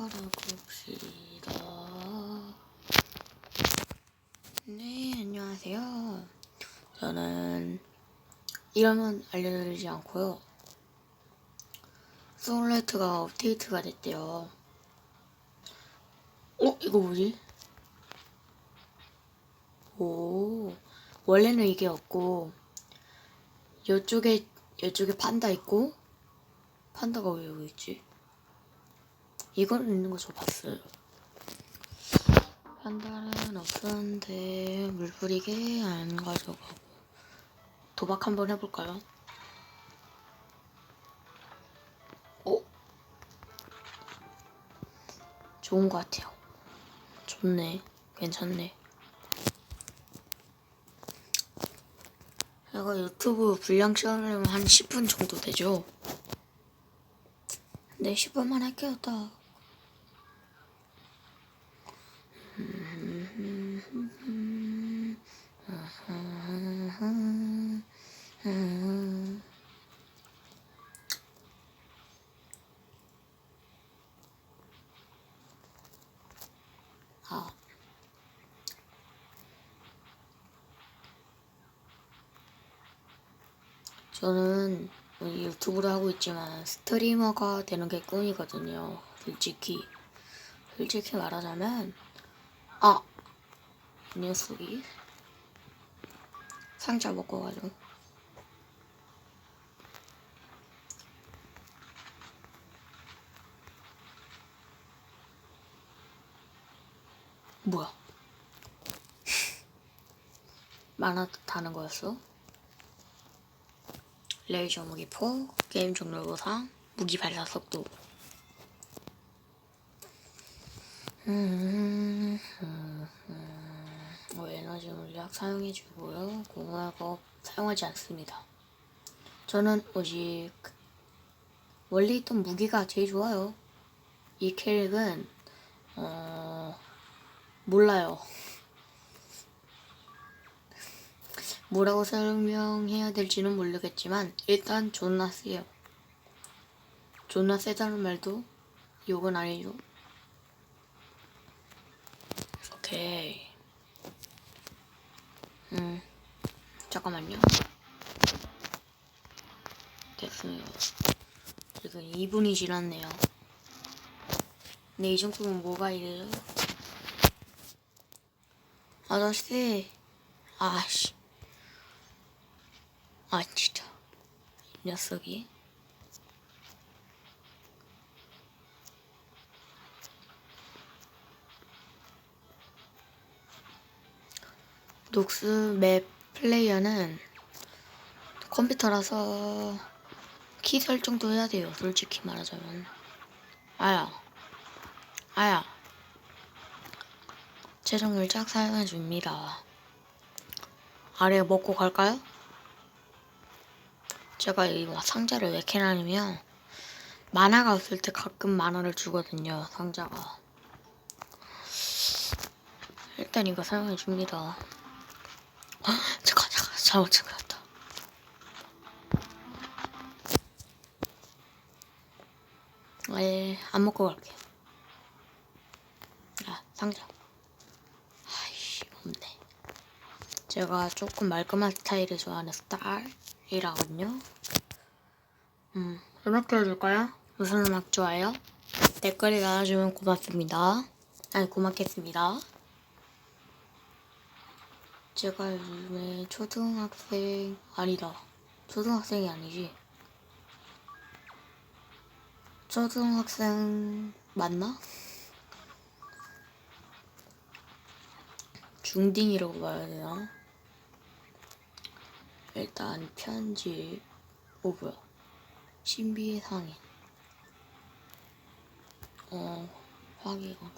걸어봅시다. 네, 안녕하세요. 저는 이름은 알려드리지 않고요. 소울라이트가 업데이트가 됐대요. 어? 이거 뭐지? 오, 원래는 이게 없고, 이쪽에, 이쪽에 판다 있고, 판다가 왜 여기 있지? 이거는 있는 거 저 봤어요. 판다는 없었는데, 물 뿌리게 안 가져가고. 도박 한번 해볼까요? 오! 좋은 것 같아요. 좋네. 괜찮네. 제가 유튜브 분량 채우려면 한 10분 정도 되죠? 네, 10분만 할게요, 딱. 아. 저는 유튜브를 하고 있지만 스트리머가 되는 게 꿈이거든요. 솔직히. 솔직히 말하자면, 아! 이 녀석이 상자 먹고 가지고. 뭐야? 만화 타는 거였어? 레이저 무기포, 게임 종료 보상, 무기 발사 속도. 음, 음, 음. 어, 에너지 물약 사용해주고요. 공화법 사용하지 않습니다. 저는 오직 원래 있던 무기가 제일 좋아요. 이 캐릭은 어 몰라요. 뭐라고 설명해야 될지는 모르겠지만 일단 존나 세요. 존나 세다는 말도 욕은 아니죠. 오케이. 음 잠깐만요. 됐어요. 지금 2분이 지났네요. 근데 이 정도면 뭐가 이래요? 아저씨, 아씨. 아 진짜. 이 녀석이. 녹스 맵 플레이어는 컴퓨터라서 키 설정도 해야 돼요 솔직히 말하자면. 아야. 아야. 최종 열작 사용해 줍니다. 아래 먹고 갈까요? 제가 이 상자를 왜 캐냐면 만화가 없을 때 가끔 만화를 주거든요 상자가. 일단 이거 사용해 줍니다. 잠깐 잠깐 잘못 챙겼다. 에안 먹고 갈게요. 아 상자. 아이씨 없네. 제가 조금 말끔한 스타일을 좋아하는 스타일 이라거든요. 음, 음악 들어줄까요? 무슨 음악 좋아요? 댓글에 달아주면 고맙습니다. 아니, 고맙겠습니다. 제가 요즘에 초등학생, 아니다. 초등학생이 아니지. 초등학생 맞나? 중딩이라고 봐야 되나? 일단 편지. 오 뭐야. 신비의 상인. 어 확인하고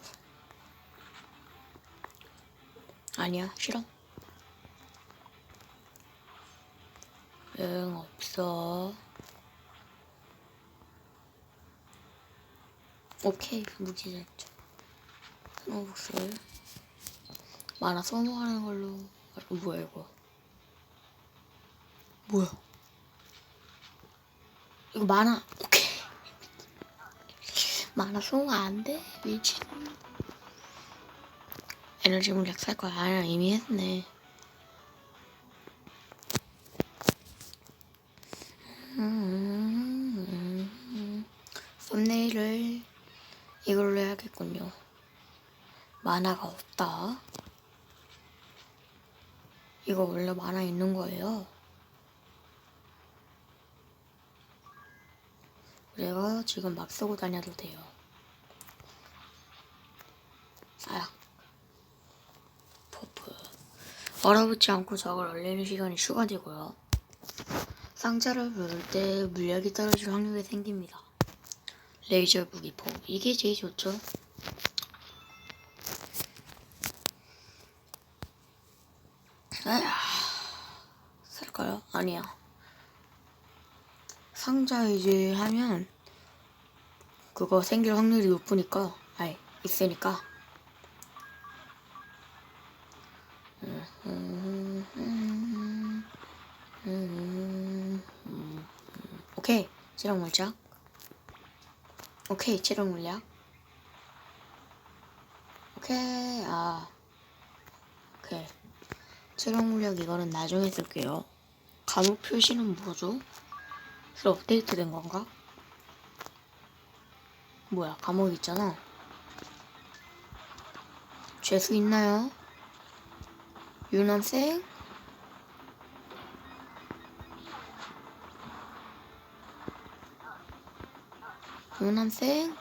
아니야 싫어? 응 없어. 오케이 무기자죠 스노복스 만화 선호하는 걸로. 어, 뭐야 이거 뭐야? 이거 만화 오케이 만화 소모가 안 돼. 미친. 에너지 물약 살 거야. 아니야, 이미 했네. 음, 썸네일을 이걸로 해야겠군요. 만화가 없다. 이거 원래 만화 있는 거예요. 지금 막 쓰고 다녀도 돼요. 사야. 포프. 얼어붙지 않고 저걸 얼리는 시간이 추가되고요. 상자를 누를 때 물약이 떨어질 확률이 생깁니다. 레이저 무기포. 이게 제일 좋죠. 에휴, 살까요? 아니야. 상자 이제 하면 그거 생길 확률이 높으니까 아이 있으니까. 오케이 체력 물약 오케이 체력 물약 오케이 아 오케이 체력 물약 이거는 나중에 쓸게요 감옥 표시는 뭐죠? 새로 업데이트 된 건가? 뭐야, 감옥 있잖아. 죄수 있나요? 유남생? 유남생?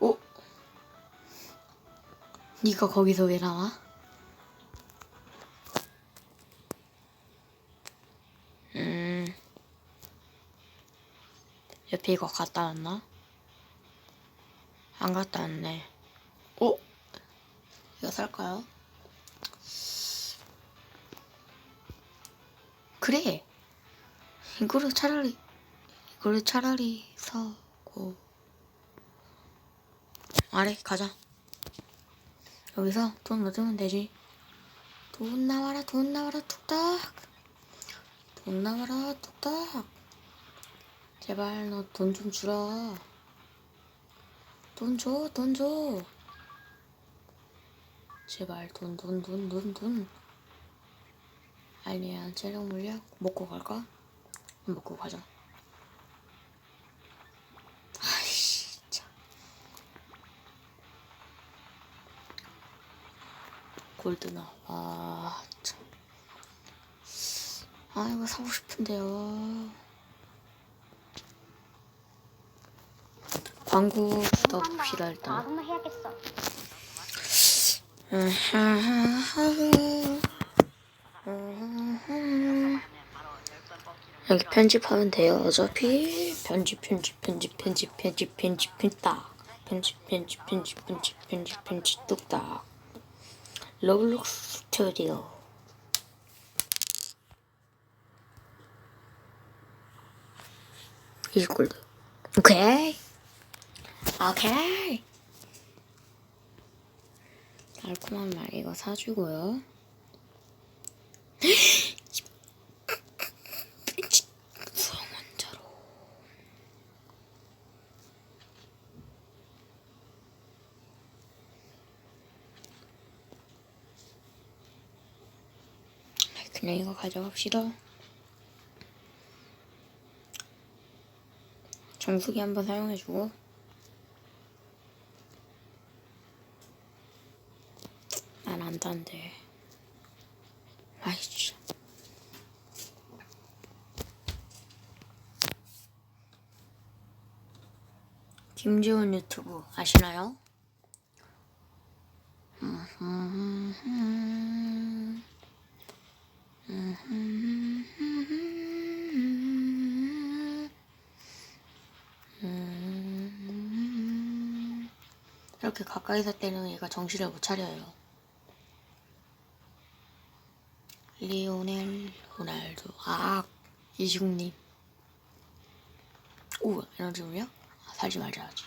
어? 니가 거기서 왜 나와? 옆에 이거 갖다 놨나? 안 갖다 놨네. 어? 이거 살까요? 그래. 이거를 차라리 이거를 차라리 사고 아래 가자. 여기서 돈 넣으면 되지. 돈 나와라 돈 나와라 뚝딱. 돈 나와라 뚝딱 제발 너 돈 좀 주라. 돈 줘 돈 줘. 제발 돈 돈 돈 돈 돈. 아니야 체력 물약 먹고 갈까? 먹고 가자. 참. 골드나. 아 이거 사고 싶은데요. 광고 넣읍시다 일단. 한번 해야겠어. 여기 편집하면 돼요. 어차피 편집 편집 편집 편집 편집 편집 편딱 편집 편집 편집 편집 편집 편집 뚝딱 로블록스 스튜디오 이꼴드 오케이 오케이 달콤한 말 이거 사주고요. 수영원자로 그냥 이거 가져갑시다. 정수기 한번 사용해주고 난 안단데 아이 진짜 김지훈 유튜브 아시나요? 이렇게 가까이서 때는 얘가 정신을 못 차려요. 리오넬 호날두 아 이시국님. 오 에너지 물약 아, 살지 말자지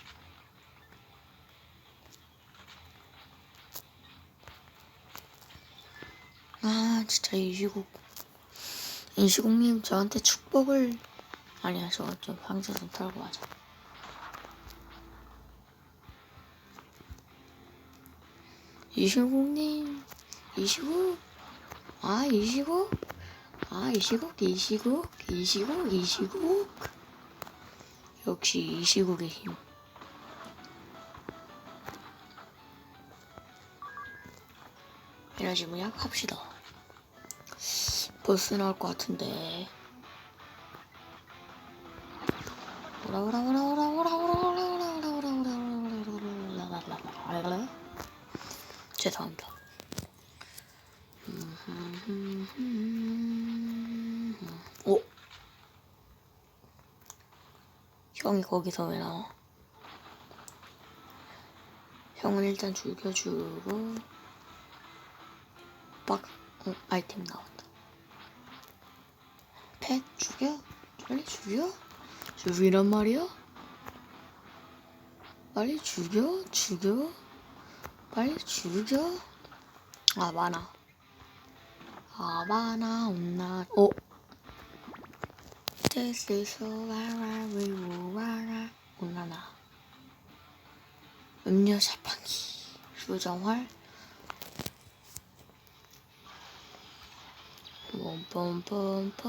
아 진짜 이시국 이시국님 저한테 축복을 아니야 저거 좀 황제 좀 털고 가자. 이시국님 이시국 아 이시국 아 이 시국 이 시국 이 시국 이 시국 역시 이 시국의 힘 에너지 무약 합시다 보스 나올 것 같은데 오라 오라 오라 오라 오라 오라 오라 오라 오라 오라 오라 오라 오라 오라 오라 죄송합니다. 오 형이 거기서 왜 나와? 형은 일단 죽여주고 빡 어, 아이템 나왔다. 펫 죽여? 빨리 죽여? 죽이란 말이야? 빨리 죽여? 죽여? 빨리 죽여? 아 많아. 아 많아 온나. 떼쓰소라라 위로라라. 올라라 음료 자판기. 조정활. 뽐뽐뽐뽐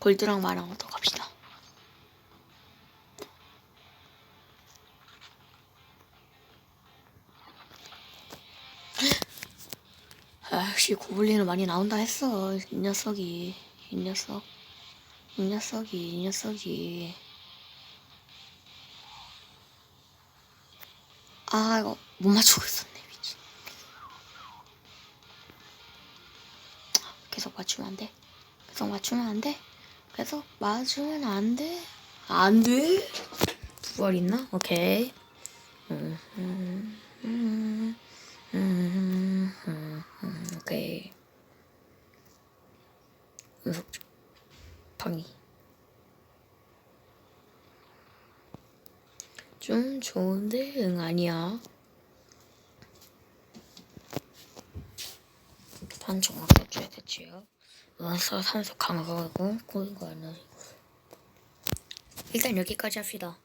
골드랑 마랑 얻어갑시다. 역시 고블린은 많이 나온다 했어. 이 녀석이. 이 녀석. 이 녀석이, 이 녀석이. 아, 이거 못 맞추고 있었네, 미친. 계속 맞추면 안 돼. 계속 맞추면 안 돼. 계속 맞추면 안 돼. 안 돼? 두알 있나? 오케이. 음, 음, 음, 음, 음, 음, 오케이. 연속 방이. 좀 좋은데 응 아니야. 단총 아껴줘야 되지요. 원서 산소 강화하고 고인거 에너지. 일단 여기까지 합시다.